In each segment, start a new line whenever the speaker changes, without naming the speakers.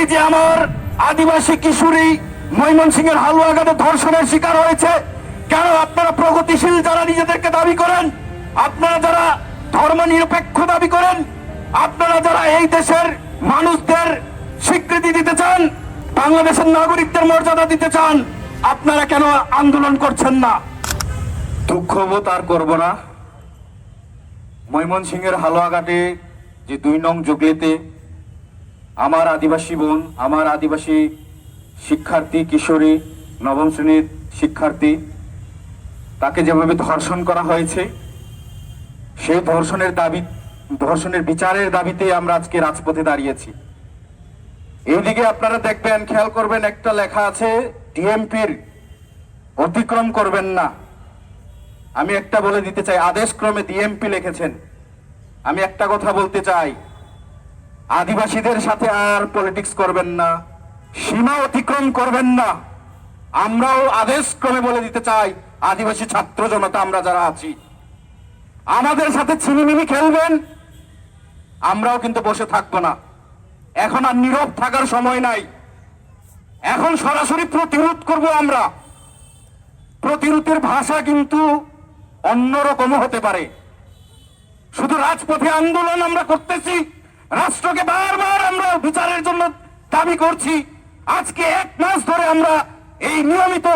এই যে আমার আদিবাসী কিশোরী ময়মনসিংহের হালুয়াঘাটে ধর্ষণের শিকার হয়েছে, কেন আপনারা প্রগতিশীল যারা নিজেদেরকে দাবি করেন, আপনারা যারা ধর্ম নিরপেক্ষ দাবি করেন, আপনারা যারা এই দেশের মানুষদের স্বীকৃতি দিতে চান, বাংলাদেশের নাগরিকদের মর্যাদা দিতে চান, আপনারা কেন আন্দোলন করছেন না? দুঃখবোধ আর করব না। ময়মনসিংহের হালুয়াঘাটে যে দুই নং যুগলিতে আমার আদিবাসী বোন, আমার আদিবাসী শিক্ষার্থী, কিশোরী, নবম শ্রেণির শিক্ষার্থী, তাকে যেভাবে ধর্ষণ করা হয়েছে সেই ধর্ষণের দাবি, ধর্ষণের বিচারের দাবিতে আমরা আজকে রাজপথে দাঁড়িয়েছি। এইদিকে আপনারা দেখবেন, খেয়াল করবেন, একটা লেখা আছে, ডিএমপির অতিক্রম করবেন না। আমি একটা বলে দিতে চাই আদেশ ক্রমে ডিএমপি লিখেছেন। আমি একটা কথা বলতে চাই আদিবাসীদের সাথে আর পলিটিক্স করবেন না, সীমা অতিক্রম করবেন না। আমরাও আদেশ ক্রমে বলে দিতে চাই, আদিবাসী ছাত্র জনতা আমরা যারা আছি। আমাদের সাথে ছিনিমিনি খেলবেন, আমরাও কিন্তু বসে থাকব না। এখন আর নীরব থাকার সময় নাই। এখন সরাসরি প্রতিরোধ করব আমরা। প্রতিরোধের ভাষা কিন্তু অন্যরকমও হতে পারে। শুধু রাজপথে আন্দোলন আমরা করতেছি। রাষ্ট্রকে বারবার আমরা বিচারের জন্য দাবি করছি। আজকে এক মাস ধরে আমরা এই নিয়মিত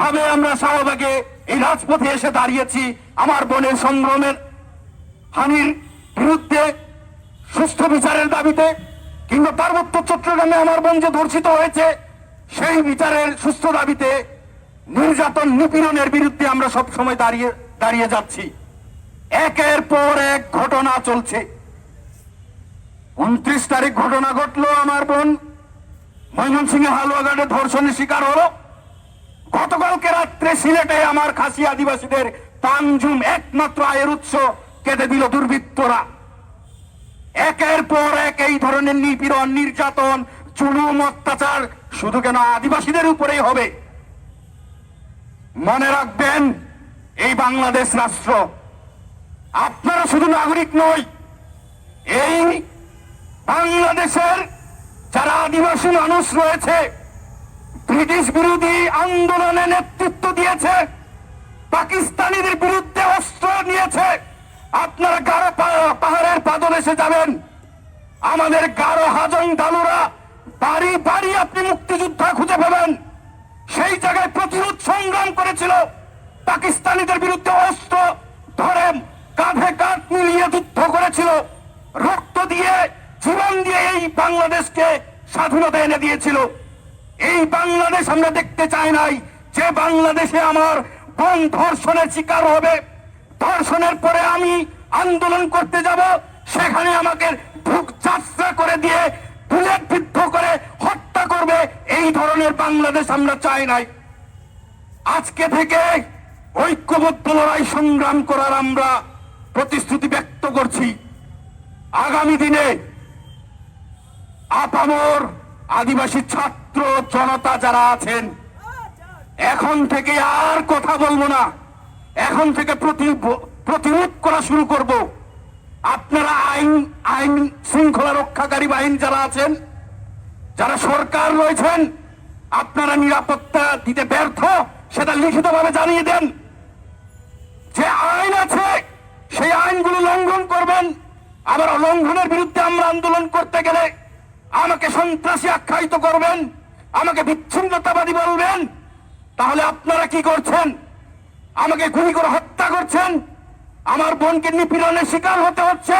ভাবে আমরা শাহবাগে এই রাজপথে এসে দাঁড়িয়েছি। আমার বোনের সংগ্রামের হানির বিরুদ্ধে সুস্থ বিচারের দাবিতে কিংবা পার্বত্য চট্টগ্রামে আমার বোন যে ধর্ষিত হয়েছে, সেই বিচারের সুস্থ দাবিতে নির্যাতন নিপীড়নের বিরুদ্ধে আমরা সব সময় দাঁড়িয়ে দাঁড়িয়ে যাচ্ছি। একের পর এক ঘটনা চলছে। উনত্রিশ তারিখ ঘটনা ঘটলো আমার বোন। ময়মনসিংহে হালুয়াঘাটে ধর্ষণের শিকার হলো। গতকালকে রাত্রে সিলেটে আমার খাসি আদিবাসীদের তানজুম একমাত্র আয়ের উৎস কেটে দিল দুর্বৃত্তরা। একের পর এক এই ধরনের নিপীড়ন, নির্যাতন চুলুম অত্যাচার শুধু কেন আদিবাসীদের উপরেই হবে। মনে রাখবেন, এই বাংলাদেশ রাষ্ট্র আপনারা শুধু নাগরিক নয়, এই বাংলাদেশের যারা আদিবাসী মানুষ রয়েছে, ব্রিটিশ বিরোধী আন্দোলনে নেতৃত্ব দিয়েছে, পাকিস্তানিদের বিরুদ্ধে অস্ত্র নিয়েছে, আপনারা গারো পাহাড়ের পাদদেশে যাবেন। আমাদের গারো হাজং দালুরা বাড়ি বাড়ি আপনি মুক্তিযোদ্ধা খুঁজে পাবেন। সেই জায়গায় প্রতিরোধ সংগ্রাম করেছিল পাকিস্তানিদের বিরুদ্ধে অস্ত্র, ধরে কাঁধে কাঁধ মিলিয়ে যুদ্ধ করেছিল। রক্ত দিয়ে জীবন দিয়ে এই বাংলাদেশকে স্বাধীনতা এনে দিয়েছিল। এই বাংলাদেশ আমরা দেখতে চাই নাই যে বাংলাদেশে আমার বোন ধর্ষণের শিকার হবে। ধর্ষণের পরে আমি আন্দোলন করতে যাব, সেখানে আমাকে বুক যাত্রা করে দিয়ে, বুলেট বিদ্ধ করে হত্যা করবে। এই ধরনের বাংলাদেশ আমরা চাই নাই। আজকে থেকে ঐক্যবদ্ধ লড়াই সংগ্রাম করার আমরা প্রতিশ্রুতি ব্যক্ত করছি। আগামী দিনে আপামর আদিবাসী ছাত্র জনতা যারা আছেন, এখন থেকে আর কথা বলব না। এখন থেকে প্রতি- প্রতিরোধ করা শুরু করব। আপনারা আইন আইন শৃঙ্খলা রক্ষাকারী বাহিনী যারা আছেন, যারা সরকার রয়েছেন, আপনারা নিরাপত্তা দিতে ব্যর্থ, সেটা লিখিতভাবে জানিয়ে দেন। যে আইন আছে, সেই আইনগুলো লঙ্ঘন করবেন। আবার লঙ্ঘনের বিরুদ্ধে আমরা আন্দোলন করতে গেলে আমাকে সন্ত্রাসী আখ্যায়িত করবেন, আমাকে বিচ্ছিন্নতাবাদী বলবেন, তাহলে আপনারা কি করছেন? আমাকে গুলি করে হত্যা করছেন? আমার বোনকে নিপীড়নের শিকার হতে হচ্ছে?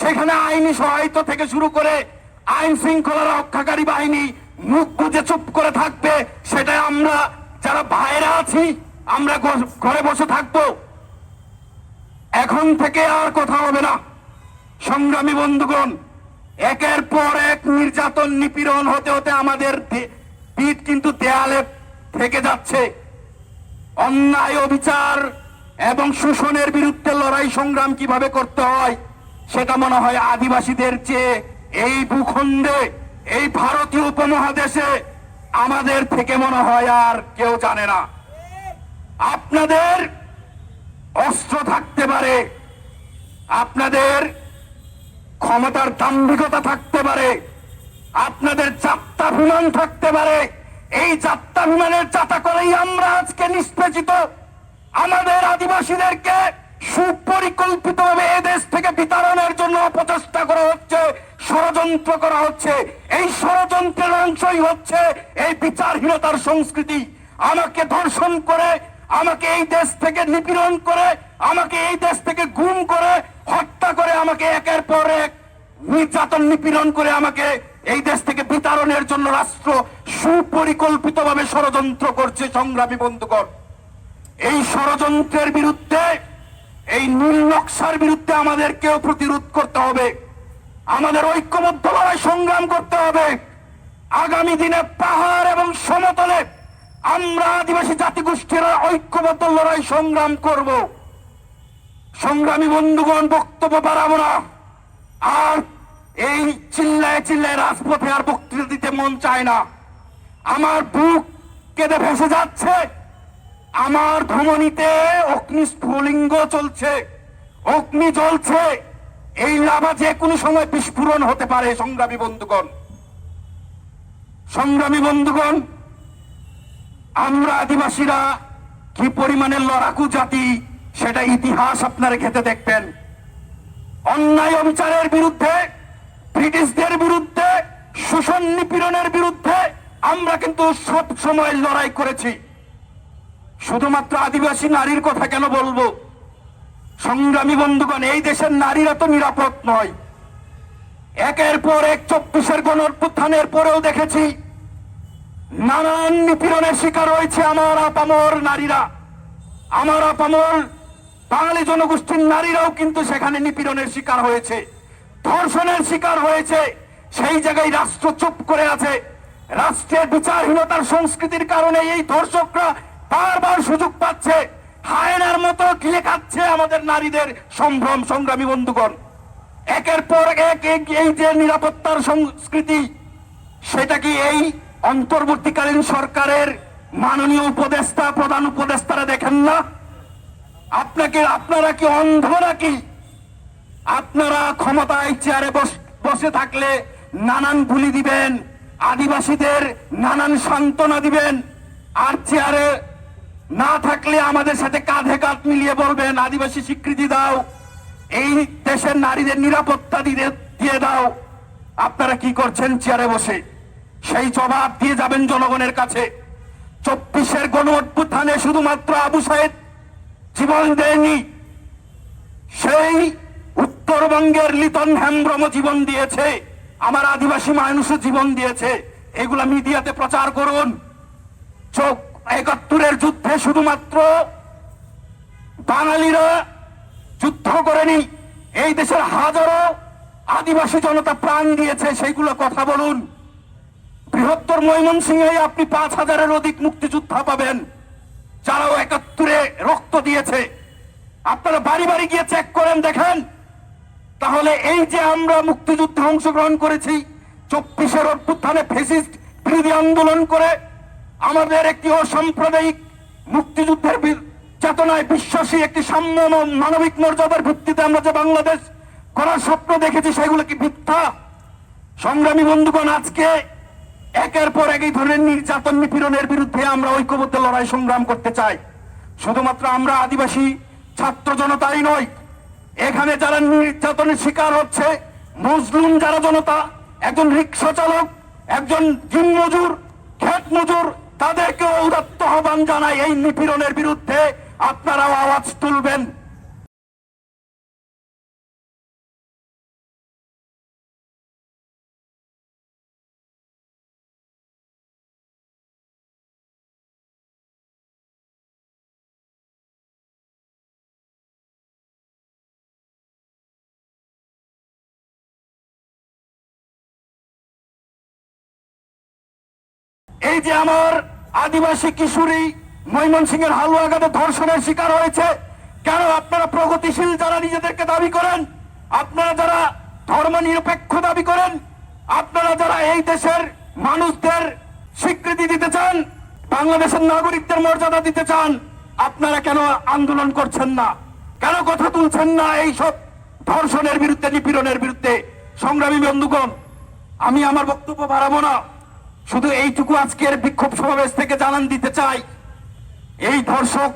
সেখানে আইনি সহায়তা থেকে শুরু করে আইন শৃঙ্খলা রক্ষাকারী বাহিনী মুখ গুজে চুপ করে থাকবে সেটা আমরা যারা বাইরে আছি, আমরা ঘরে বসে থাকব। এখন থেকে আর কথা হবে না। সংগ্রামী বন্ধুগণ একের পর এক নির্যাতন, নিপীড়ন হতে হতে আমাদের পিঠ কিন্তু দেয়ালে থেকে যাচ্ছে। অন্যায়, অবিচার এবং শোষণের বিরুদ্ধে লড়াই সংগ্রাম কীভাবে করতে হয়, সেটা মনে হয় আদিবাসীদের চেয়ে এই ভূখণ্ডে, এই ভারতীয় উপমহাদেশে আমাদের থেকে মনে হয় আর কেউ জানে না। আপনাদের অস্ত্র থাকতে পারে। আপনাদের ক্ষমতার দাম্ভিকতা থাকতে পারে, আপনাদের চাপ
যাত্রাভিমান থাকতে পারে, এই যাত্রাভিমানের যাতা করেই আমরা আজকে নিষ্পেষিত। আমাদের আদিবাসীদেরকে সুপরিকল্পিতভাবে এদেশ থেকে বিতরণের জন্য অপচেষ্টা করা হচ্ছে, ষড়যন্ত্র করা হচ্ছে। এই ষড়যন্ত্রের অংশই হচ্ছে এই বিচারহীনতার সংস্কৃতি। আমাকে ধর্ষণ করে, আমাকে এই দেশ থেকে নিপীড়ন করে, আমাকে এই দেশ থেকে গুম করে হত্যা করে আমাকে একের পর এক নির্যাতন নিপীড়ন করে আমাকে এই দেশ থেকে বিতরণের জন্য রাষ্ট্র সুপরিকল্পিতভাবে ষড়যন্ত্র করছে, সংগ্রামী বন্ধুগণ। এই ষড়যন্ত্রের বিরুদ্ধে, এই নীল নকশার বিরুদ্ধে আমাদেরকেও প্রতিরোধ করতে হবে। আমাদের ঐক্যবদ্ধ লড়াই সংগ্রাম করতে হবে। আগামী দিনে পাহাড় এবং সমতলে আমরা আদিবাসী জাতিগোষ্ঠীরা ঐক্যবদ্ধ লড়াই সংগ্রাম করব। সংগ্রামী বন্ধুগণ, বক্তব্য বাড়াবো না। আর এই চিল্লায় চিল্লায় রাজপথে আর বক্তৃতা দিতে মন চায় না। আমার বুক কেঁদে ভেসে যাচ্ছে। আমার ধমনীতে অগ্নি স্ফুলিঙ্গ চলছে। অগ্নি জ্বলছে। এই লাভা যে কোনো সময় বিস্ফোরণ হতে পারে, সংগ্রামী বন্ধুগণ। সংগ্রামী বন্ধুগণ, আমরা আদিবাসীরা কি পরিমাণে লড়াকু জাতি সেটা ইতিহাস আপনারা খেতে দেখবেন। অন্যায় অবিচারের বিরুদ্ধে, ব্রিটিশদের বিরুদ্ধে, শোষণ নিপীড়নের বিরুদ্ধে আমরা কিন্তু সব সময় লড়াই করেছি। শুধুমাত্র আদিবাসী নারীর কথা কেন বলব? সংগ্রামী বন্ধুগণ, এই দেশের নারীরা তো নিরাপদ নয়। একের পর এক চব্বিশের গণ পরেও দেখেছি, নানান নিপীড়নের শিকার হয়েছে আমার আপামর নারীরা। আমার আপামর বাঙালি জনগোষ্ঠীর নারীরাও কিন্তু সেখানে নিপীড়নের শিকার হয়েছে, ধর্ষণের শিকার হয়েছে। সেই জায়গায় রাষ্ট্র চুপ করে আছে। রাষ্ট্রের বিচারহীনতার সংস্কৃতির কারণে এই ধর্ষকরা বারবার সুযোগ পাচ্ছে। হায়নার মতো গিলে খাচ্ছে আমাদের নারীদের সম্ভ্রম সংগ্রামী বন্ধুগণ। একের পর এক এক- এই যে নিরাপত্তার সংস্কৃতি, সেটা কি এই অন্তর্বর্তীকালীন সরকারের মাননীয় উপদেষ্টা, প্রধান উপদেষ্টারা দেখেন না? আপনাকে, আপনারা কি অন্ধ নাকি আপনারা ক্ষমতায় চেয়ারে বস- থাকলে নানান বুলি দিবেন, আদিবাসীদের নানান সান্ত্বনা দিবেন, আর চেয়ারে না থাকলে আমাদের সাথে কাঁধে কাঁধ মিলিয়ে বলবেন, আদিবাসী স্বীকৃতি দাও, এই দেশের নারীদের নিরাপত্তা দিয়ে দাও। আপনারা কি করছেন চেয়ারে বসে? সেই জবাব দিয়ে যাবেন জনগণের কাছে। চব্বিশের গণ অভ্যুত্থানে শুধুমাত্র আবু সাহেব জীবন দেয়নি। সেই উত্তরবঙ্গের লিটন হেমব্রম জীবন দিয়েছে, আমার আদিবাসী মানুষও জীবন দিয়েছে। এগুলা মিডিয়াতে প্রচার করুন। চোখ একাত্তরের যুদ্ধে শুধুমাত্র বাঙালিরা যুদ্ধ করেনি, এই দেশের হাজারো আদিবাসী জনতা প্রাণ দিয়েছে, সেইগুলো কথা বলুন। বৃহত্তর ময়মনসিংহে আপনি পাঁচ হাজারের অধিক মুক্তিযোদ্ধা পাবেন। যারাও একাত্তরে রক্ত দিয়েছে, আপনারা বাড়ি বাড়ি গিয়ে চেক করেন, দেখেন। তাহলে এই যে আমরা মুক্তিযুদ্ধে অংশগ্রহণ করেছি, চব্বিশের অভ্যুত্থানে ফেসিস্ট বিরোধী আন্দোলন করে আমাদের একটি অসাম্প্রদায়িক মুক্তিযুদ্ধের চেতনায় বিশ্বাসী একটি সাম্য মানবিক মর্যাদার ভিত্তিতে আমরা যে বাংলাদেশ করার স্বপ্ন দেখেছি, সেগুলো কি মিথ্যা? সংগ্রামী বন্ধুগণ, আজকে একের পর এক এই ধরনের নির্যাতন নিপীড়নের বিরুদ্ধে আমরা ঐক্যবদ্ধ লড়াই সংগ্রাম করতে চাই। শুধুমাত্র আমরা আদিবাসী ছাত্র জনতাই নয় এখানে যারা নির্যাতনের শিকার হচ্ছে, মুসলিম যারা জনতা, একজন রিক্সা চালক, একজন দিন মজুর, খেত মজুর, তাদেরকেও উদাত্ত আহ্বান জানাই এই নিপীড়নের বিরুদ্ধে। আপনারাও আওয়াজ তুলবেন। এই যে আমার আদিবাসী কিশোরী ময়মনসিংহের হালুয়াঘাটে ধর্ষণের শিকার হয়েছে, কেন আপনারা প্রগতিশীল যারা নিজেদেরকে দাবি করেন, আপনারা যারা ধর্ম নিরপেক্ষ দাবি করেন, আপনারা যারা এই দেশের মানুষদের স্বীকৃতি দিতে চান, বাংলাদেশের নাগরিকদের মর্যাদা দিতে চান, আপনারা কেন আন্দোলন করছেন না? কেন কথা তুলছেন না এই সব ধর্ষণের বিরুদ্ধে, নিপীড়নের বিরুদ্ধে? সংগ্রামী বন্ধুগণ, আমি আমার বক্তব্য বাড়াবো না। শুধু এইটুকু আজকের বিক্ষোভ সমাবেশ থেকে জানান দিতে চাই। এই ধর্ষক,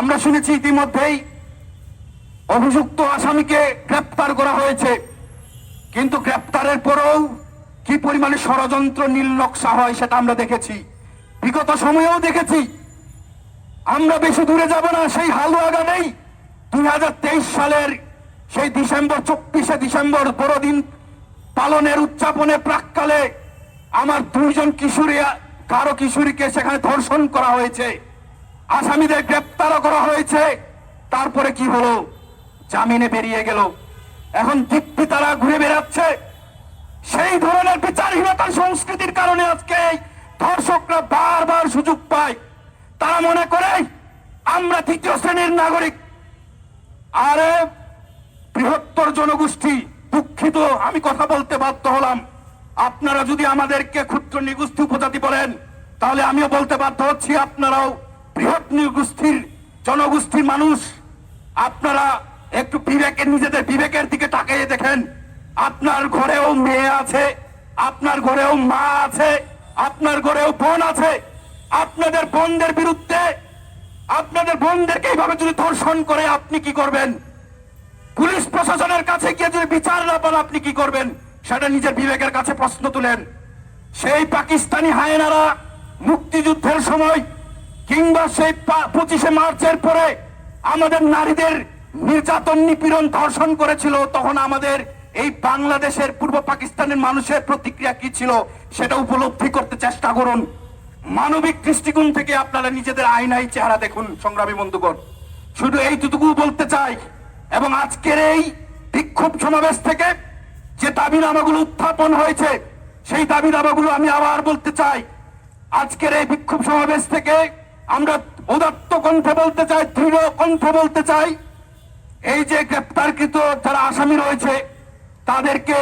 আমরা শুনেছি ইতিমধ্যেই অভিযুক্ত আসামিকে গ্রেপ্তার করা হয়েছে। কিন্তু গ্রেপ্তারের পরেও কি পরিমাণে ষড়যন্ত্র, নীল নকশা হয় সেটা আমরা দেখেছি। বিগত সময়েও দেখেছি। আমরা বেশি দূরে যাব না, সেই হালুয়াগানেই দুই হাজার তেইশ সালের সেই ডিসেম্বর, চব্বিশে ডিসেম্বর বড়দিন পালনের উদযাপনে প্রাককালে আমার দুইজন কিশোরী, কারও কিশোরীকে সেখানে ধর্ষণ করা হয়েছে। আসামিদের গ্রেপ্তারও করা হয়েছে। তারপরে কি হলো? জামিনে বেরিয়ে গেল। এখন দীপ্তি তারা ঘুরে বেড়াচ্ছে। সেই ধরনের বিচারহীনতার সংস্কৃতির কারণে আজকে ধর্ষকরা বারবার সুযোগ পায়। তারা মনে করে, আমরা তৃতীয় শ্রেণির নাগরিক। আরে, বৃহত্তর জনগোষ্ঠী, দুঃখিত, আমি কথা বলতে বাধ্য হলাম। আপনারা যদি আমাদেরকে ক্ষুদ্র নিগোষ্ঠী উপজাতি বলেন, তাহলে আমিও বলতে বাধ্য হচ্ছি আপনারাও বৃহৎ নিগোষ্ঠীর জনগোষ্ঠীর মানুষ। আপনারা একটু বিবেকের নিজেদের বিবেকের দিকে তাকিয়ে দেখেন। আপনার ঘরেও মেয়ে আছে, আপনার ঘরেও মা আছে, আপনার ঘরেও বোন আছে। আপনাদের বোনদের বিরুদ্ধে, আপনাদের বোনদেরকে এইভাবে যদি ধর্ষণ করে আপনি কি করবেন? পুলিশ প্রশাসনের কাছে গিয়ে যদি বিচার না পান, আপনি কি করবেন? সেটা নিজের বিবেকের কাছে প্রশ্ন তুলেন। সেই পাকিস্তানি হায়নারা মুক্তিযুদ্ধের সময় কিংবা সেই পঁচিশে মার্চের পরে আমাদের নারীদের নির্যাতন, নিপীড়ন ধর্ষণ করেছিল, তখন আমাদের এই বাংলাদেশের পূর্ব পাকিস্তানের মানুষের প্রতিক্রিয়া কি ছিল সেটা উপলব্ধি করতে চেষ্টা করুন। মানবিক দৃষ্টিকোণ থেকে আপনারা নিজেদের আইনাই চেহারা দেখুন, সংগ্রামী বন্ধুগণ। শুধু এইটুকু বলতে চাই, এবং আজকের এই বিক্ষোভ সমাবেশ থেকে যে দাবিনামাগুলো উত্থাপন হয়েছে, সেই দাবিনামাগুলো আমি আবার বলতে চাই। আজকের এই বিক্ষোভ সমাবেশ থেকে আমরা উদাত্ত কণ্ঠে বলতে চাই, দৃঢ় কণ্ঠে বলতে চাই, এই যে গ্রেপ্তারকৃত যারা আসামি রয়েছে, তাদেরকে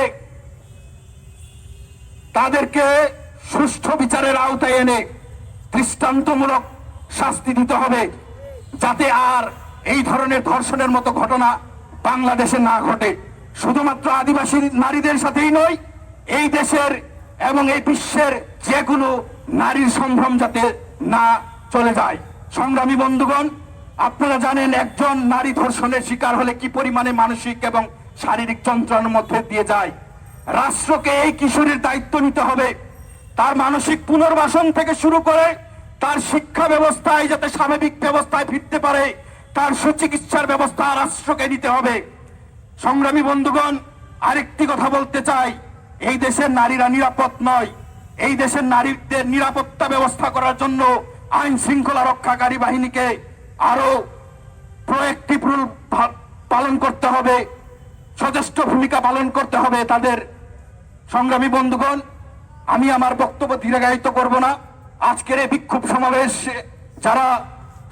তাদেরকে সুষ্ঠু বিচারের আওতায় এনে দৃষ্টান্তমূলক শাস্তি দিতে হবে, যাতে আর এই ধরনের ধর্ষণের মতো ঘটনা বাংলাদেশে না ঘটে। শুধুমাত্র আদিবাসী নারীদের সাথেই নয়, এই দেশের এবং এই বিশ্বের যে কোনো নারীর সম্ভ্রম যাতে না চলে যায়। সংগ্রামী বন্ধুগণ, আপনারা জানেন একজন নারী ধর্ষণের শিকার হলে কি পরিমাণে মানসিক এবং শারীরিক যন্ত্রণার মধ্যে দিয়ে যায়? রাষ্ট্রকে এই কিশোরীর দায়িত্ব নিতে হবে। তার মানসিক পুনর্বাসন থেকে শুরু করে তার শিক্ষা ব্যবস্থায় যাতে স্বাভাবিক ব্যবস্থায় ফিরতে পারে, তার সুচিকিৎসার ব্যবস্থা রাষ্ট্রকে নিতে হবে। সংগ্রামী বন্ধুগণ, আরেকটি কথা বলতে চাই। এই দেশের নারীরা নিরাপদ নয়। এই দেশের নারীদের নিরাপত্তা ব্যবস্থা করার জন্য আইন শৃঙ্খলা রক্ষাকারী বাহিনীকে আরও প্রোয়েক্টিভ রুল পালন করতে হবে, সচেষ্ট ভূমিকা পালন করতে হবে তাদের। সংগ্রামী বন্ধুগণ, আমি আমার বক্তব্য দীর্ঘায়িত করব না। আজকের এই বিক্ষোভ সমাবেশ যারা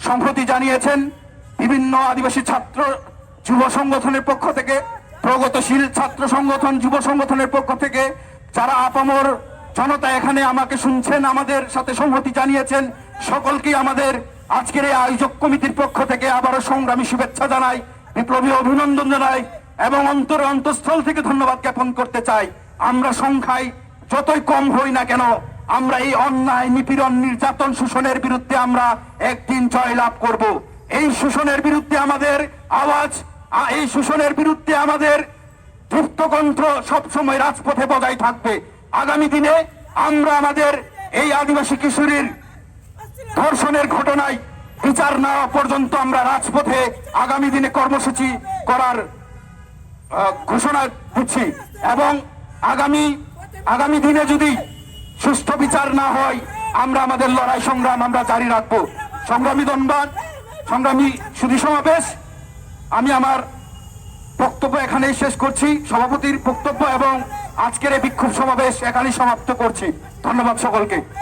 সম্প্রতি জানিয়েছেন, বিভিন্ন আদিবাসী ছাত্র যুব সংগঠনের পক্ষ থেকে, প্রগতিশীল ছাত্র সংগঠন যুব সংগঠনের পক্ষ থেকে, যারা আপামর জনতা এখানে আমাকে শুনছেন, আমাদের সাথে সংহতি জানিয়েছেন, সকলকেই আমাদের আজকের এই আয়োজক কমিটির পক্ষ থেকে আবারও সংগ্রামী শুভেচ্ছা জানাই, বিপ্লবী অভিনন্দন জানাই, এবং অন্তরে অন্তঃস্থল থেকে ধন্যবাদ জ্ঞাপন করতে চাই। আমরা সংখ্যায় যতই কম হই না কেন, আমরা এই অন্যায়, নিপীড়ন, নির্যাতন শোষণের বিরুদ্ধে আমরা একদিন জয় লাভ করব। এই শোষণের বিরুদ্ধে আমাদের আওয়াজ এই শোষণের বিরুদ্ধে আমাদের ধূপ্তকণ্ঠ সবসময় রাজপথে বজায় থাকবে। আগামী দিনে আমরা আমাদের এই আদিবাসী কিশোরীর ধর্ষণের ঘটনায় বিচার না পর্যন্ত আমরা রাজপথে আগামী দিনে কর্মসূচি করার ঘোষণা দিচ্ছি এবং আগামী আগামী দিনে যদি সুষ্ঠু বিচার না হয়, আমরা আমাদের লড়াই সংগ্রাম আমরা জারি রাখব। সংগ্রামী ধন্যবাদ সংগ্রামী সুধী সমাবেশ আমি আমার বক্তব্য এখানেই শেষ করছি। সভাপতির বক্তব্য এবং আজকের এই বিক্ষোভ সমাবেশ এখানেই সমাপ্ত করছি। ধন্যবাদ সকলকে।